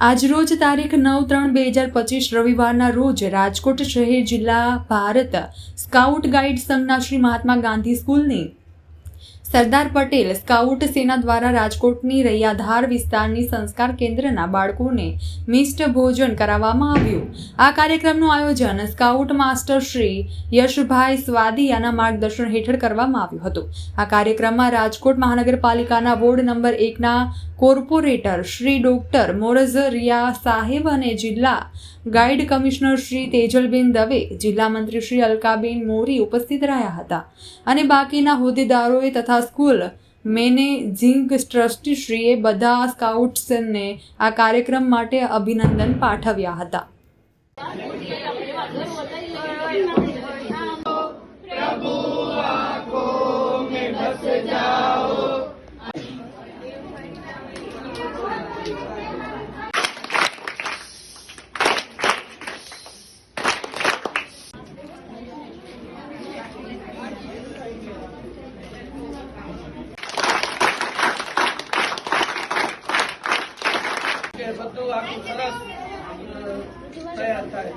આજરોજ તારીખ નવ ત્રણ બે હજાર પચીસ રવિવારના રોજ રાજકોટ શહેર જિલ્લા ભારત સ્કાઉટ ગાઈડ સંઘના શ્રી મહાત્મા ગાંધી સ્કૂલની સરદાર પટેલ સ્કાઉટ સેના દ્વારા રાજકોટની રૈયાધાર વિસ્તારની સંસ્કાર કેન્દ્રના બાળકોને મિષ્ટ ભોજન કરાવવામાં આવ્યું. આ કાર્યક્રમનું આયોજન સ્કાઉટ માસ્ટર શ્રી યશભાઈ સ્વાદિયાના માર્ગદર્શન હેઠળ કરવામાં આવ્યું હતું. આ કાર્યક્રમમાં રાજકોટ મહાનગરપાલિકાના વોર્ડ નંબર એકના કોર્પોરેટર શ્રી ડોક્ટર મોરઝ રિયા સાહેબ અને જિલ્લા ગાઈડ કમિશનર શ્રી તેજલબેન દવે, જિલ્લા મંત્રી શ્રી અલકાબેન મોરી ઉપસ્થિત રહ્યા હતા. અને બાકીના હોદ્દેદારોએ તથા સ્કૂલ. મેનેજિંગ ટ્રસ્ટીશ્રીએ બધા સ્કાઉટ્સને આ કાર્યક્રમ માટે અભિનંદન પાઠવ્યા હતા. કે વસ્તુ આખું સરસ તૈયાર થાય